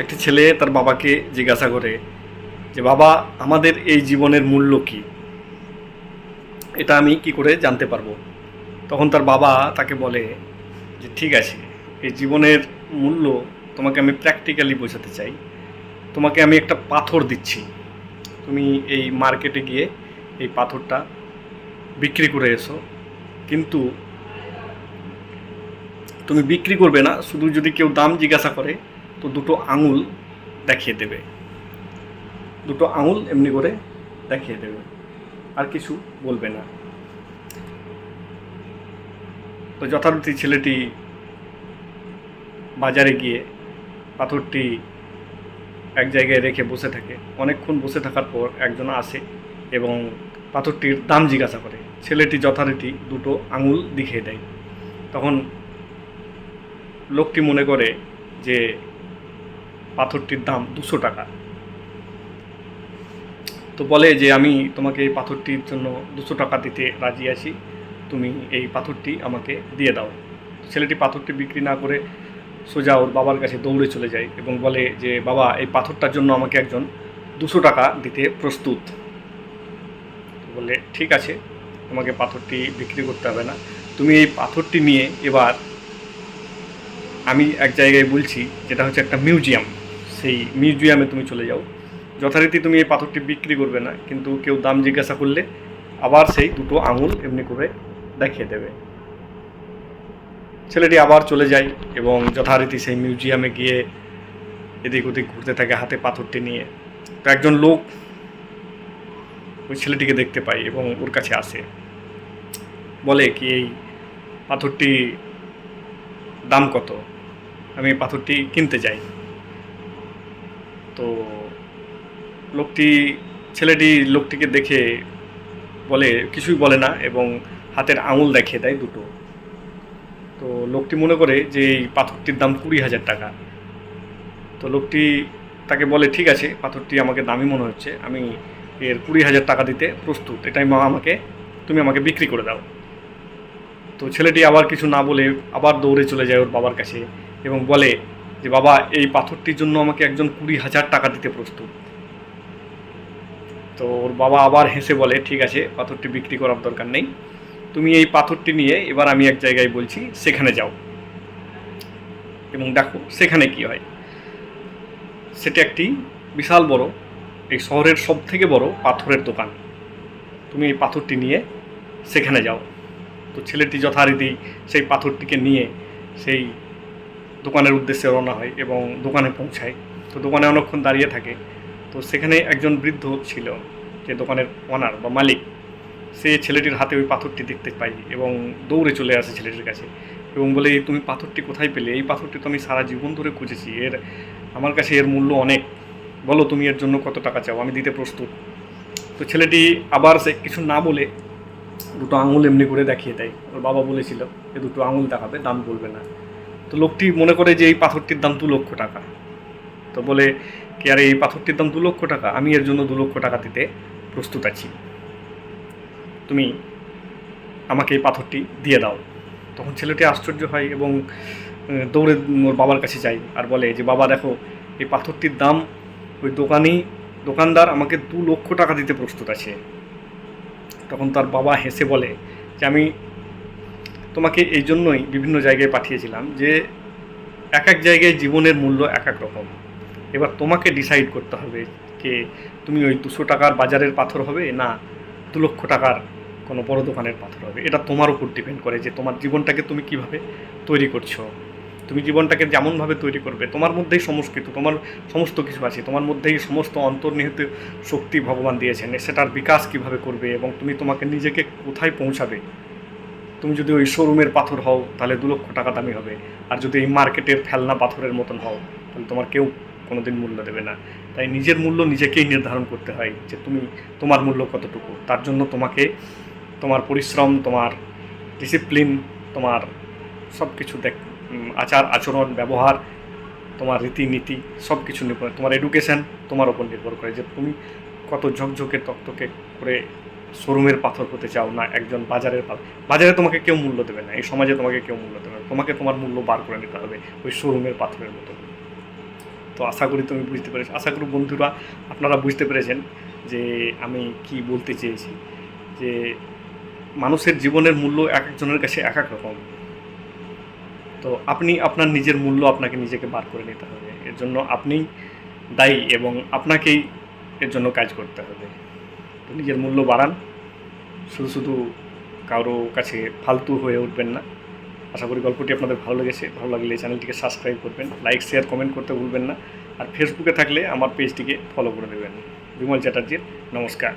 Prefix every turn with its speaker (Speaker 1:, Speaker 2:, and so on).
Speaker 1: একটি ছেলে তার বাবাকে জিজ্ঞাসা করে যে, বাবা, আমাদের এই জীবনের মূল্য কি? এটা আমি কি করে জানতে পারব? তখন তার বাবা তাকে বলে যে, ঠিক আছে, এই জীবনের মূল্য তোমাকে আমি প্র্যাকটিক্যালি বোঝাতে চাই। তোমাকে আমি একটা পাথর দিচ্ছি। তুমি এই মার্কেটে গিয়ে এই পাথরটা বিক্রি করে এসো। কিন্তু তুমি বিক্রি করবে না, শুধু যদি কেউ দাম জিজ্ঞাসা করে তো দুটো আঙুল দেখিয়ে দেবে। দুটো আঙুল এমনি করে দেখিয়ে দেবে। আর কিছু বলবে না। তো যথারীতি ছেলেটি বাজারে গিয়ে পাথরটি এক জায়গায় রেখে বসে থাকে। অনেকক্ষণ বসে থাকার পর একজন আসে এবং পাথরটির দাম জিজ্ঞাসা করে। ছেলেটি যথারীতি দুটো আঙুল দেখিয়ে দেয়। তখন লোকটি মনে করে যে পাথরটির দাম দুশো টাকা। তো বলে যে আমি তোমাকে এই পাথরটির জন্য দুশো টাকা দিতে রাজি আছি, তুমি এই পাথরটি আমাকে দিয়ে দাও। ছেলেটি পাথরটি বিক্রি না করে সোজা ওর বাবার কাছে দৌড়ে চলে যায় এবং বলে যে, বাবা, এই পাথরটার জন্য আমাকে একজন দুশো টাকা দিতে প্রস্তুত। তো বললে ঠিক আছে, তোমাকে পাথরটি বিক্রি করতে হবে না। তুমি এই পাথরটি নিয়ে এবার আমি এক জায়গায় বলছি, যেটা হচ্ছে একটা মিউজিয়াম। সেই মিউজিয়ামে তুমি চলে যাও। যথারীতি তুমি এই পাথরটি বিক্রি করবে না, কিন্তু কেউ দাম জিজ্ঞাসা করলে আবার সেই দুটো আঙুল এমনি করে দেখিয়ে দেবে। ছেলেটি আবার চলে যায় এবং যথারীতি সেই মিউজিয়ামে গিয়ে এদিক ওদিক ঘুরতে থাকে হাতে পাথরটি নিয়ে। তো একজন লোক ওই ছেলেটিকে দেখতে পায় এবং ওর কাছে আসে। বলে কি, এই পাথরটি দাম কত? আমি পাথরটি কিনতে চাই। তো লোকটি, ছেলেটি লোকটিকে দেখে বলে, কিছুই বলে না এবং হাতের আঙুল দেখিয়ে দেয় দুটো। তো লোকটি মনে করে যে এই পাথরটির দাম কুড়ি হাজার টাকা। তো লোকটি তাকে বলে, ঠিক আছে, পাথরটি আমাকে দামি মনে হচ্ছে। আমি এর কুড়ি হাজার টাকা দিতে প্রস্তুত। এটাই মা আমাকে, তুমি আমাকে বিক্রি করে দাও। তো ছেলেটি আবার কিছু না বলে আবার দৌড়ে চলে যায় ওর বাবার কাছে এবং বলে যে বাবা, এই পাথরটির জন্য আমাকে একজন কুড়ি হাজার টাকা দিতে প্রস্তুত। তো ওর বাবা আবার হেসে বলে, ঠিক আছে, পাথরটি বিক্রি করার দরকার নেই। তুমি এই পাথরটি নিয়ে এবার আমি এক জায়গায় বলছি, সেখানে যাও। এবং দেখো, সেখানে কি হয়। সেটা একটি বিশাল বড়, এই শহরের সব থেকে বড় পাথরের দোকান। তুমি এই পাথরটি নিয়ে সেখানে যাও। তো ছেলেটি যথারীতি সেই পাথরটিকে নিয়ে সেই দোকানের উদ্দেশ্যে রওনা হয় এবং দোকানে পৌঁছায়। তো দোকানে অনেকক্ষণ দাঁড়িয়ে থাকে। তো সেখানে একজন বৃদ্ধ ছিল, যে দোকানের ওনার বা মালিক। সে ছেলেটির হাতে ওই পাথরটি দেখতে পাই এবং দৌড়ে চলে আসে ছেলেটির কাছে এবং বলে, তুমি পাথরটি কোথায় পেলে? এই পাথরটি তো আমি সারা জীবন ধরে খুঁজেছি। এর, আমার কাছে এর মূল্য অনেক। বলো তুমি এর জন্য কত টাকা চাও? আমি দিতে প্রস্তুত। তো ছেলেটি আবার সে কিছু না বলে দুটো আঙুল এমনি করে দেখিয়ে দেয়। ওর বাবা বলেছিল যে দুটো আঙুল দেখাবে, দাম বলবে না। তো লোকটি মনে করে যে এই পাথরটির দাম দু লক্ষ টাকা। তো বলে, কি আরে এই পাথরটির দাম দু লক্ষ টাকা? আমি এর জন্য দু লক্ষ টাকা দিতে প্রস্তুত আছি। তুমি আমাকে এই পাথরটি দিয়ে দাও। তখন ছেলেটি আশ্চর্য হয় এবং দৌড়ে ওর বাবার কাছে যায় আর বলে যে, বাবা, দেখো, এই পাথরটির দাম ওই দোকানি, দোকানদার আমাকে দু লক্ষ টাকা দিতে প্রস্তুত আছে। তখন তার বাবা হেসে বলে যে, আমি তোমাকে এই জন্যই বিভিন্ন জায়গায় পাঠিয়েছিলাম যে এক এক জায়গায় জীবনের মূল্য এক এক রকম। এবার তোমাকে ডিসাইড করতে হবে যে তুমি ওই দুশো টাকার বাজারের পাথর হবে না দু লক্ষ টাকার কোনো বড় দোকানের পাথর হবে? এটা তোমার উপর ডিপেন্ড করে যে তোমার জীবনটাকে তুমি কীভাবে তৈরি করছ। তুমি জীবনটাকে যেমনভাবে তৈরি করবে, তোমার মধ্যেই সংস্কৃত তোমার সমস্ত কিছু আছে, তোমার মধ্যেই সমস্ত অন্তর্নিহিত শক্তি ভগবান দিয়েছেন। সেটার বিকাশ কীভাবে করবে এবং তুমি তোমাকে নিজেকে কোথায় পৌঁছাবে? তুমি যদি ওই শোরুমের পাথর হও, তাহলে দু লক্ষ টাকা দামি হবে। আর যদি এই মার্কেটের ফেলনা পাথরের মতন হও, তাহলে তোমার কেউ কোনোদিন মূল্য দেবে না। তাই নিজের মূল্য নিজেকেই নির্ধারণ করতে হয় যে তুমি তোমার মূল্য কতটুকু। তার জন্য তোমাকে তোমার পরিশ্রম, তোমার ডিসিপ্লিন তোমার সব কিছু দেখ আচার, আচরণ, ব্যবহার, তোমার রীতিনীতি সব কিছু নির্ভর, তোমার এডুকেশন তোমার ওপর নির্ভর করে যে তুমি কত ঝকঝকে তকতকে করে শোরুমের পাথর হতে চাও না একজন বাজারের পাথর, বাজারে তোমাকে কেউ মূল্য দেবে না, এই সমাজে তোমাকে কেউ মূল্য দেবে না, তোমাকে তোমার মূল্য বার করে নিতে হবে ওই শোরুমের পাথরের মতো। তো আশা করি তুমি বুঝতে পেরেছ, আশা করি বন্ধুরা আপনারা বুঝতে পেরেছেন যে আমি কি বলতে চেয়েছি, যে মানুষের জীবনের মূল্য এক একজনের কাছে এক এক রকম। তো আপনি আপনার নিজের মূল্য আপনাকে নিজেকে বার করে নিতে হবে, এর জন্য আপনি দায়ী এবং আপনাকেই এর জন্য কাজ করতে হবে। নিজের মূল্য বাড়ান। শুধু শুধু কারও কাছে ফালতু হয়ে উঠবেন না। আশা করি গল্পটি আপনাদের ভালো লেগেছে। ভালো লাগলে চ্যানেলটিকে সাবস্ক্রাইব করবেন লাইক শেয়ার কমেন্ট করতে ভুলবেন না। আর ফেসবুকে থাকলে আমার পেজটিকে ফলো করে দেবেন। বিমল চ্যাটার্জির নমস্কার।